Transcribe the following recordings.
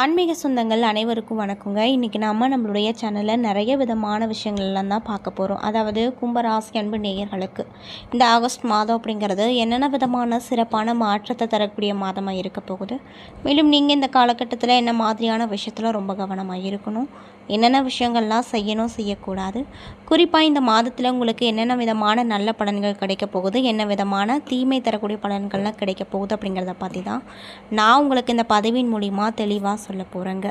ஆன்மீக சொந்தங்கள் அனைவருக்கும் வணக்கங்க. இன்றைக்கி நம்ம நம்மளுடைய சேனலில் நிறைய விதமான விஷயங்கள்லாம் தான் பார்க்க போகிறோம் அதாவது கும்பராசி அன்பு நேயர்களுக்கு. இந்த ஆகஸ்ட் மாதம் அப்படிங்கிறது என்னென்ன விதமான சிறப்பான மாற்றத்தை தரக்கூடிய மாதமாக இருக்க போகுது? மேலும் நீங்கள் இந்த காலகட்டத்தில் என்ன மாதிரியான விஷயத்தில் ரொம்ப கவனமாக இருக்கணும்? என்னென்ன விஷயங்கள்லாம் செய்யணும் செய்யக்கூடாது? குறிப்பாக இந்த மாதத்தில் உங்களுக்கு என்னென்ன விதமான நல்ல பலன்கள் கிடைக்க போகுது? என்ன விதமான தீமை தரக்கூடிய பலன்கள்லாம் கிடைக்க போகுது அப்படிங்கிறத பற்றி தான் நான் உங்களுக்கு இந்த பதவியின் மூலிமா தெளிவாக சொல்ல போகிறேங்க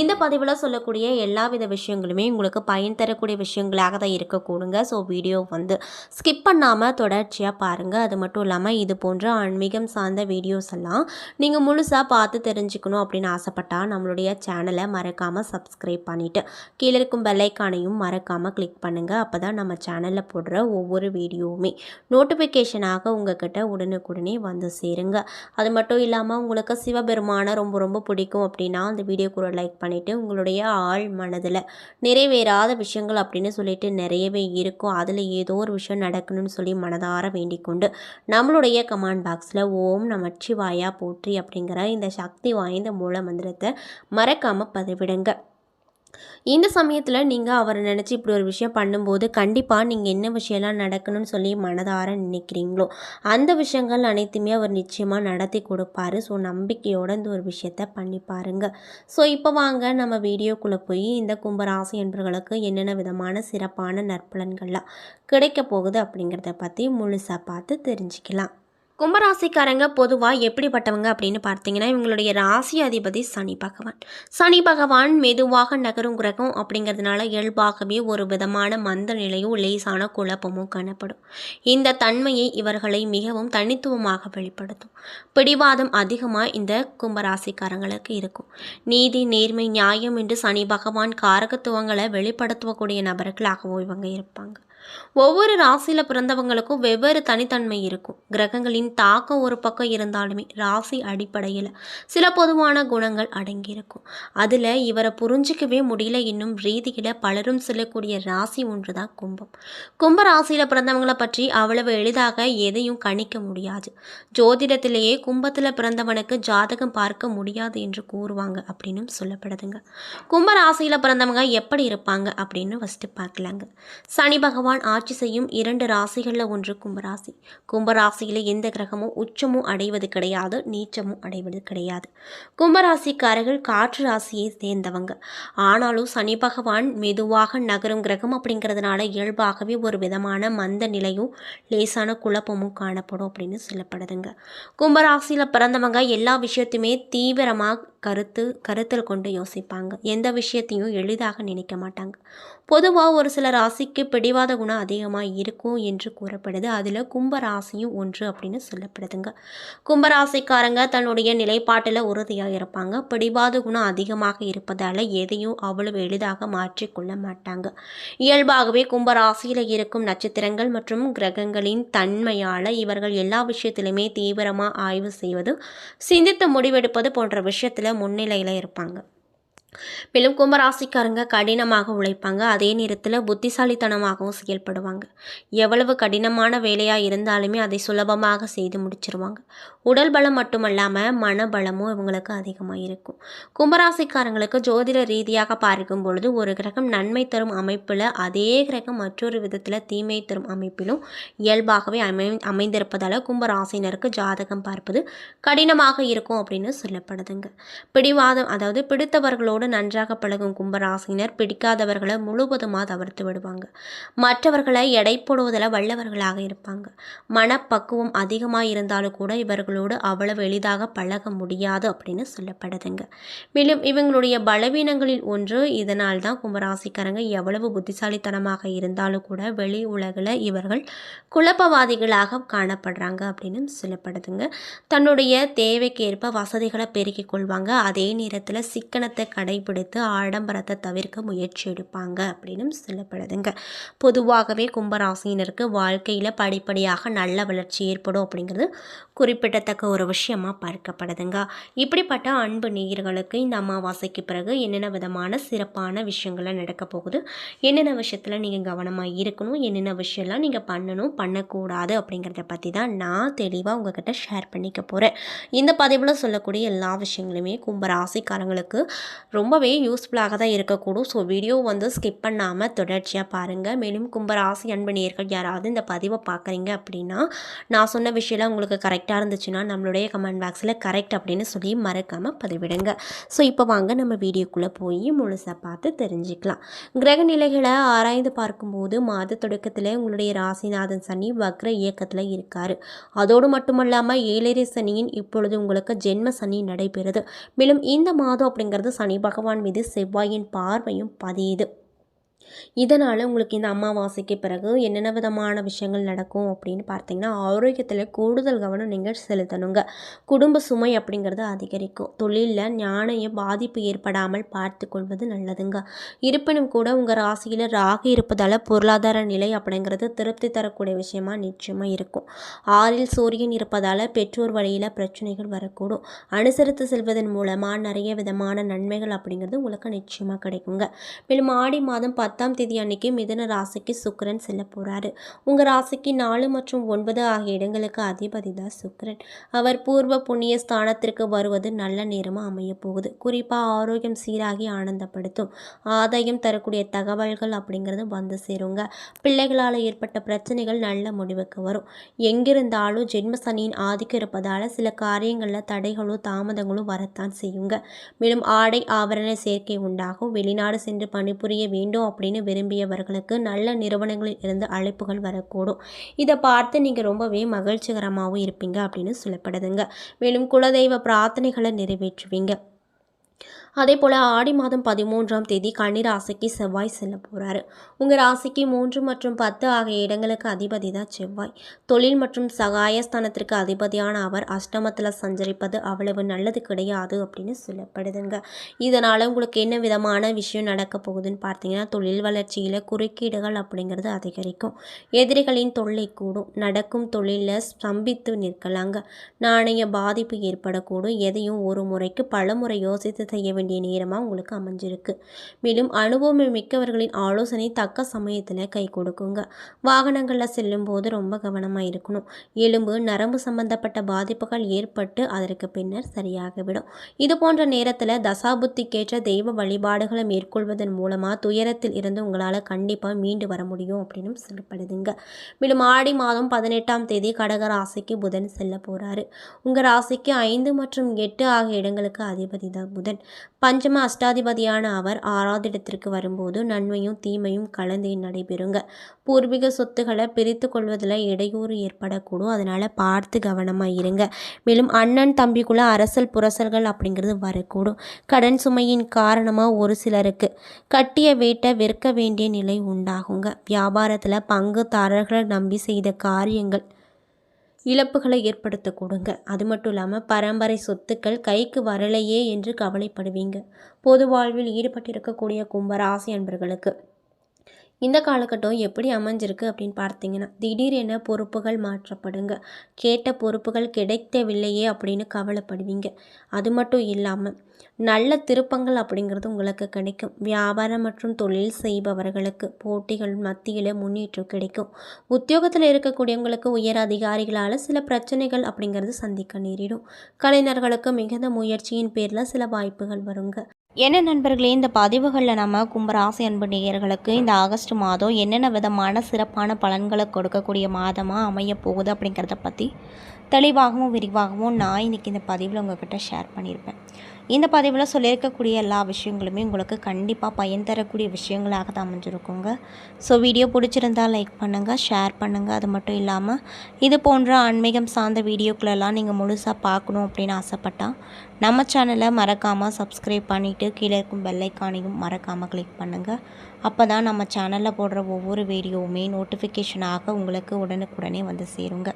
இந்த பதிவில் சொல்லக்கூடிய எல்லா வித விஷயங்களுமே உங்களுக்கு பயன் தரக்கூடிய விஷயங்களாக தான் இருக்கக்கூடுங்க. ஸோ வீடியோ வந்து ஸ்கிப் பண்ணாமல் தொடர்ச்சியாக பாருங்கள் அது மட்டும் இல்லாமல் இது போன்ற ஆன்மீகம் சார்ந்த வீடியோஸ் எல்லாம் நீங்கள் முழுசாக பார்த்து தெரிஞ்சுக்கணும் அப்படின்னு ஆசைப்பட்டால் நம்மளுடைய சேனலை மறக்காமல் சப்ஸ்கிரைப் பண்ணிவிட்டு கீழே இருக்கும் பெல்லைக்கானையும் மறக்காமல் கிளிக் பண்ணுங்கள் அப்போ தான் நம்ம சேனலில் போடுற ஒவ்வொரு வீடியோவுமே நோட்டிஃபிகேஷனாக உங்ககிட்ட உடனுக்குடனே வந்து சேருங்க. அது மட்டும் இல்லாமல் உங்களுக்கு சிவபெருமானை ரொம்ப ரொம்ப பிடிக்கும் அப்படின்னா அந்த வீடியோ கூட ஒரு லைக் பண்ணிவிட்டு உங்களுடைய ஆள் மனதில் நிறைவேறாத விஷயங்கள் அப்படின்னு சொல்லிட்டு நிறையவே இருக்கும். அதில் ஏதோ ஒரு விஷயம் நடக்கணும்னு சொல்லி மனதார வேண்டிக் கொண்டு நம்மளுடைய கமெண்ட் பாக்ஸில் ஓம் நமச்சிவாயா போற்றி அப்படிங்கிற இந்த சக்தி வாய்ந்த மூல மந்திரத்தை மறக்காமல் பதிவிடுங்க. இந்த சமயத்தில் நீங்கள் அவரை நினச்சி இப்படி ஒரு விஷயம் பண்ணும்போது கண்டிப்பாக நீங்கள் என்ன விஷயம்லாம் நடக்கணும்னு சொல்லி மனதார நினைக்கிறீங்களோ அந்த விஷயங்கள் அனைத்துமே அவர் நிச்சயமாக நடத்தி கொடுப்பாரு. ஸோ நம்பிக்கையோட இந்த ஒரு விஷயத்த பண்ணி பாருங்க. ஸோ இப்போ வாங்க நம்ம வீடியோக்குள்ளே போய் இந்த கும்பராசி என்பவர்களுக்கு என்னென்ன விதமான சிறப்பான நற்பலன்கள்லாம் கிடைக்க போகுது அப்படிங்கிறத பற்றி முழுசாக பார்த்து தெரிஞ்சுக்கலாம். கும்பராசிக்காரங்க பொதுவாக எப்படிப்பட்டவங்க அப்படின்னு பார்த்தீங்கன்னா இவங்களுடைய ராசி அதிபதி சனி பகவான். சனி பகவான் மெதுவாக நகரும் கிரகம் அப்படிங்கிறதுனால இயல்பாகவே ஒரு விதமான மந்த நிலையும் லேசான குழப்பமும் காணப்படும். இந்த தன்மையை இவர்களை மிகவும் தனித்துவமாக வெளிப்படுத்தும். பிடிவாதம் அதிகமாக இந்த கும்பராசிக்காரங்களுக்கு இருக்கும். நீதி நேர்மை நியாயம் என்று சனி பகவான் காரகத்துவங்களை வெளிப்படுத்தக்கூடிய நபர்களாகவும் இவங்க இருப்பாங்க. ஒவ்வொரு ராசியில் பிறந்தவங்களுக்கும் வெவ்வேறு தனித்தன்மை இருக்கும். கிரகங்களின் தாக்கம் ஒரு பக்கம் இருந்தாலுமே ராசி அடிப்படையில் சில பொதுவான குணங்கள் அடங்கியிருக்கும். அதில் இவரை புரிஞ்சிக்கவே முடியல இன்னும் ரீதியில் பலரும் சொல்லக்கூடிய ராசி ஒன்று தான் கும்பம். கும்ப ராசியில் பிறந்தவங்களை பற்றி அவ்வளவு எளிதாக எதையும் கணிக்க முடியாது. ஜோதிடத்திலேயே கும்பத்தில் பிறந்தவனுக்கு ஜாதகம் பார்க்க முடியாது என்று கூறுவாங்க அப்படின்னு சொல்லப்படுதுங்க. கும்ப ராசியில் பிறந்தவங்க எப்படி இருப்பாங்க அப்படின்னு ஃபஸ்ட்டு பார்க்கலாங்க. சனி பகவான் ஆட்சி செய்யும் இரண்டு ராசிகளில் ஒன்று கும்பராசி. கும்பராசியில் எந்த கிரகமும் உச்சமும் அடைவது கிடையாது நீச்சமும் அடைவது கிடையாது. கும்பராசிக்காரர்கள் காற்று ராசியை சேர்ந்தவங்க. ஆனாலும் சனி பகவான் மெதுவாக நகரும் கிரகம் அப்படிங்கிறதுனால இயல்பாகவே ஒரு விதமான மந்த நிலையும் லேசான குழப்பமும் காணப்படும் அப்படின்னு சொல்லப்படுதுங்க. கும்பராசியில் பிறந்தவங்க எல்லா விஷயத்தையுமே தீவிரமாக கருத்து கருத்தில் கொண்டு யோசிப்பாங்க. எந்த விஷயத்தையும் எளிதாக நினைக்க மாட்டாங்க. பொதுவாக ஒரு சில ராசிக்கு பிடிவாத குணம் அதிகமாக இருக்கும் என்று கூறப்படுது. அதில் கும்பராசியும் ஒன்று அப்படின்னு சொல்லப்படுதுங்க. கும்பராசிக்காரங்க தன்னுடைய நிலைப்பாட்டில் உறுதியாக இருப்பாங்க. பிடிவாத குணம் அதிகமாக இருப்பதால் எதையும் அவ்வளவு எளிதாக மாற்றிக்கொள்ள மாட்டாங்க. இயல்பாகவே கும்பராசியில் இருக்கும் நட்சத்திரங்கள் மற்றும் கிரகங்களின் தன்மையால் இவர்கள் எல்லா விஷயத்திலுமே தீவிரமாக ஆய்வு செய்வது சிந்தித்து முடிவெடுப்பது போன்ற விஷயத்தில் முன்னிலையில் இருப்பாங்க. மேலும் கும்பராசிக்காரங்க கடினமாக உழைப்பாங்க. அதே நேரத்தில் புத்திசாலித்தனமாகவும் செயல்படுவாங்க. எவ்வளவு கடினமான வேலையாக இருந்தாலுமே அதை சுலபமாக செய்து முடிச்சிருவாங்க. உடல் பலம் மட்டுமல்லாமல் மனபலமும் இவங்களுக்கு அதிகமாக இருக்கும் கும்பராசிக்காரங்களுக்கு ஜோதிட ரீதியாக பார்க்கும் பொழுது ஒரு கிரகம் நன்மை தரும் அமைப்பில் அதே கிரகம் மற்றொரு விதத்தில் தீமை தரும் அமைப்பிலும் இயல்பாகவே அமை அமைந்திருப்பதால் கும்பராசினருக்கு ஜாதகம் பார்ப்பது கடினமாக இருக்கும் அப்படின்னு சொல்லப்படுதுங்க. பிடிவாதம் அதாவது பிடித்தவர்களோடு அவர்களோடு நன்றாக பழகும் கும்பராசினர் பிடிக்காதவர்களை முழுவதுமாக தவிர்த்து விடுவாங்க. மற்றவர்களை எடை போடுவதில் வல்லவர்களாக இருப்பாங்க. மனப்பக்குவம் அதிகமாக இருந்தாலும் கூட இவர்களோடு அவ்வளவு எளிதாக பழக முடியாது அப்படின்னு சொல்லப்படுதுங்க. மேலும் இவங்களுடைய பலவீனங்களில் ஒன்று இதனால் தான் கும்பராசிக்காரங்க எவ்வளவு புத்திசாலித்தனமாக இருந்தாலும் கூட வெளி உலகில் இவர்கள் குழப்பவாதிகளாக காணப்படுறாங்க அப்படின்னு சொல்லப்படுதுங்க. தன்னுடைய தேவைக்கேற்ப வசதிகளை பெருக்கிக் கொள்வாங்க. அதே நேரத்தில் சிக்கனத்தை கடை கடைபிடித்து ஆடம்பரத்தை தவிர்க்க முயற்சி எடுப்பாங்க அப்படின்னு சொல்லப்படுதுங்க. பொதுவாகவே கும்பராசினருக்கு வாழ்க்கையில் படிப்படியாக நல்ல வளர்ச்சி ஏற்படும் அப்படிங்கிறது குறிப்பிடத்தக்க ஒரு விஷயமாக பார்க்கப்படுதுங்க. இப்படிப்பட்ட அன்பு நேயர்களுக்கு இந்த அமாவாசைக்கு பிறகு என்னென்ன விதமான சிறப்பான விஷயங்கள்லாம் நடக்க போகுது? என்னென்ன விஷயத்தில் நீங்கள் கவனமாக இருக்கணும்? என்னென்ன விஷயம்லாம் நீங்கள் பண்ணணும்? பண்ணக்கூடாது அப்படிங்கிறத பற்றி தான் நான் தெளிவாக உங்ககிட்ட ஷேர் பண்ணிக்க போகிறேன் இந்த பதிவில் சொல்லக்கூடிய எல்லா விஷயங்களுமே கும்பராசிக்காரங்களுக்கு ரொம்பவே யூஸ்ஃபுல்லாக தான் இருக்கக்கூடும். ஸோ வீடியோ வந்து ஸ்கிப் பண்ணாமல் தொடர்ச்சியாக பாருங்கள் மேலும் கும்பராசி அன்பு நேர்கள் யாராவது இந்த பதிவை பார்க்குறீங்க அப்படின்னா நான் சொன்ன விஷயம்லாம் உங்களுக்கு கரெக்டாக இருந்துச்சுன்னா நம்மளுடைய கமெண்ட் பாக்ஸில் கரெக்ட் அப்படின்னு சொல்லி மறக்காமல் பதிவிடுங்க. ஸோ இப்போ வாங்க நம்ம வீடியோக்குள்ளே போய் முழுசாக பார்த்து தெரிஞ்சுக்கலாம். கிரக நிலைகளை ஆராய்ந்து பார்க்கும்போது மாத தொடக்கத்தில் உங்களுடைய ராசிநாதன் சனி வக்ர இயக்கத்தில் இருக்கார். அதோடு மட்டுமல்லாமல் ஏழரை சனியின் இப்பொழுது உங்களுக்கு ஜென்ம சனி நடைபெறுது. மேலும் இந்த மாதம் அப்படிங்கிறது சனி பகவான் மீது செவ்வாயின் பார்வையும் பதியுது. இதனால் உங்களுக்கு இந்த அமாவாசைக்கு பிறகு என்னென்ன விதமான விஷயங்கள் நடக்கும் அப்படின்னு பார்த்தீங்கன்னா ஆரோக்கியத்தில் கூடுதல் கவனம் நீங்கள் செலுத்தணுங்க. குடும்ப சுமை அப்படிங்கிறது அதிகரிக்கும். தொழிலில் ஞானைய பாதிப்பு ஏற்படாமல் பார்த்து கொள்வது நல்லதுங்க. இருப்பினும் கூட உங்கள் ராசியில் ராகு இருப்பதால் பொருளாதார நிலை அப்படிங்கிறது திருப்தி தரக்கூடிய விஷயமா நிச்சயமாக இருக்கும். ஆறில் சூரியன் இருப்பதால் பெற்றோர் வழியில் பிரச்சனைகள் வரக்கூடும். அனுசரித்து செல்வதன் மூலமாக நிறைய விதமான நன்மைகள் அப்படிங்கிறது உங்களுக்கு நிச்சயமாக கிடைக்குங்க. மேலும் ஆடி மாதம் பத்து பத்தாம் தேதி அன்னைக்கு மிதன ராசிக்கு சுக்கரன் செல்ல போகிறாரு உங்கள் ராசிக்கு நாலு மற்றும் ஒன்பது ஆகிய இடங்களுக்கு அதிபதி தான் சுக்கரன். அவர் பூர்வ புண்ணிய ஸ்தானத்திற்கு வருவது நல்ல நேரமாக அமைய போகுது. குறிப்பாக ஆரோக்கியம் சீராகி ஆனந்தப்படுத்தும். ஆதாயம் தரக்கூடிய தகவல்கள் அப்படிங்கிறது வந்து சேருங்க. பிள்ளைகளால் ஏற்பட்ட பிரச்சனைகள் நல்ல முடிவுக்கு வரும். எங்கிருந்தாலும் ஜென்ம சனியின் ஆதிக்கம் இருப்பதால் சில காரியங்களில் தடைகளும் தாமதங்களும் வரத்தான் செய்யுங்க. மேலும் ஆடை ஆபரண சேர்க்கை உண்டாகும். வெளிநாடு சென்று பணிபுரிய வேண்டும் அப்படின்னு விரும்பியவர்களுக்கு நல்ல நிறுவனங்களில் இருந்து அழைப்புகள் வரக்கூடும். இதை பார்த்து நீங்கள் ரொம்பவே மகிழ்ச்சிகரமாகவும் இருப்பீங்க அப்படின்னு சொல்லப்படுதுங்க. மேலும் குலதெய்வ பிரார்த்தனைகளை நிறைவேற்றுவீங்க. அதே போல் ஆடி மாதம் பதிமூன்றாம் தேதி கன்னி ராசிக்கு செவ்வாய் செல்ல போகிறாரு உங்கள் ராசிக்கு மூன்று மற்றும் பத்து ஆகிய இடங்களுக்கு அதிபதி தான் செவ்வாய். தொழில் மற்றும் சகாயஸ்தானத்திற்கு அதிபதியான அவர் அஷ்டமத்தில் சஞ்சரிப்பது அவ்வளவு நல்லது கிடையாது அப்படின்னு சொல்லப்படுதுங்க. இதனால் உங்களுக்கு என்ன விதமான விஷயம் நடக்க போகுதுன்னு பார்த்தீங்கன்னா தொழில் வளர்ச்சியில் குறுக்கீடுகள் அப்படிங்கிறது அதிகரிக்கும். எதிரிகளின் தொல்லை கூடும். நடக்கும் தொழிலில் ஸ்தம்பித்து நிற்கலாங்க. நாணய பாதிப்பு ஏற்படக்கூடும். எதையும் ஒரு முறைக்கு பல முறை யோசித்து செய்ய வேண்டிய நேரமாக உங்களுக்கு அமைஞ்சிருக்கு. மேலும் அனுபவம் மிக்கவர்களின் ஆலோசனை தக்க சமயத்தில் கை கொடுக்குங்க. வாகனங்களில் செல்லும் போது ரொம்ப கவனமாக இருக்கணும். எலும்பு நரம்பு சம்பந்தப்பட்ட பாதிப்புகள் ஏற்பட்டு அதற்கு பின்னர் சரியாகிவிடும். இது போன்ற நேரத்தில் தசாபுத்திக்கேற்ற தெய்வ வழிபாடுகளை மேற்கொள்வதன் மூலமாக துயரத்தில் இருந்து உங்களால் கண்டிப்பாக மீண்டு வர முடியும் அப்படின்னு சொல்லப்படுதுங்க. மேலும் ஆடி மாதம் பதினெட்டாம் தேதி கடக ராசிக்கு புதன் செல்ல போகிறாரு உங்கள் ராசிக்கு ஐந்து மற்றும் எட்டு ஆகிய இடங்களுக்கு அதிபதி தான் புதன். பஞ்சம அஷ்டாதிபதியான அவர் ஆறாவது இடத்திற்கு வரும்போது நன்மையும் தீமையும் கலந்து நடைபெறுங்க. பூர்வீக சொத்துக்களை பிரித்து கொள்வதில் இடையூறு ஏற்படக்கூடும். அதனால் பார்த்து கவனமாக இருங்க. மேலும் அண்ணன் தம்பிக்குள்ள அரசல் புரசல்கள் அப்படிங்கிறது வரக்கூடும். கடன் சுமையின் காரணமாக ஒரு சிலருக்கு கட்டிய வீட்டை விற்க வேண்டிய நிலை உண்டாகுங்க. வியாபாரத்தில் பங்குதாரர்களை நம்பி செய்த காரியங்கள் இழப்புகளை ஏற்படுத்த கொடுங்க. அது மட்டும் இல்லாமல் பரம்பரை சொத்துக்கள் கைக்கு வரலையே என்று கவலைப்படுவீங்க. பொது வாழ்வில் ஈடுபட்டிருக்கக்கூடிய கும்பராசி அன்பர்களுக்கு இந்த காலகட்டம் எப்படி அமைஞ்சிருக்கு அப்படின்னு பார்த்தீங்கன்னா திடீரென பொறுப்புகள் மாற்றப்படுங்க. கேட்ட பொறுப்புகள் கிடைக்கவில்லையே அப்படின்னு கவலைப்படுவீங்க. அது மட்டும் இல்லாமல் நல்ல திருப்பங்கள் அப்படிங்கிறது உங்களுக்கு கிடைக்கும். வியாபாரம் மற்றும் தொழில் செய்பவர்களுக்கு போட்டிகள் மத்தியில் முன்னேற்றம் கிடைக்கும். உத்தியோகத்தில் இருக்கக்கூடியவங்களுக்கு உயர் அதிகாரிகளால் சில பிரச்சனைகள் அப்படிங்கிறது சந்திக்க நேரிடும். கலைஞர்களுக்கு மிகுந்த முயற்சியின் பேரில் சில வாய்ப்புகள் வருங்க. என்ன நண்பர்களே இந்த பதிவுகளில் நம்ம கும்பராசி அன்பு நேயர்களுக்கு இந்த ஆகஸ்ட் மாதம் என்னென்ன விதமான சிறப்பான பலன்களை கொடுக்கக்கூடிய மாதமாக அமைய போகுது அப்படிங்கிறத பற்றி தெளிவாகவும் விரிவாகவும் நான் இன்றைக்கி இந்த பதிவில் உங்கள்கிட்ட ஷேர் பண்ணியிருப்பேன். இந்த பதிவில் சொல்லியிருக்கக்கூடிய எல்லா விஷயங்களுமே உங்களுக்கு கண்டிப்பாக பயன் தரக்கூடிய விஷயங்களாக தான் அமைஞ்சிருக்குங்க. ஸோ வீடியோ பிடிச்சிருந்தால் லைக் பண்ணுங்கள் ஷேர் பண்ணுங்கள் அது மட்டும் இல்லாமல் இது போன்ற ஆன்மீகம் சார்ந்த வீடியோக்களெல்லாம் நீங்கள் முழுசாக பார்க்கணும் அப்படின்னு ஆசைப்பட்டால் நம்ம சேனலை மறக்காமல் சப்ஸ்கிரைப் பண்ணிவிட்டு கீழே இருக்கும் பெல்லைக்கானையும் மறக்காமல் கிளிக் பண்ணுங்கள் அப்போ தான் நம்ம சேனலில் போடுற ஒவ்வொரு வீடியோவுமே நோட்டிஃபிகேஷனாக உங்களுக்கு உடனுக்குடனே வந்து சேருங்க.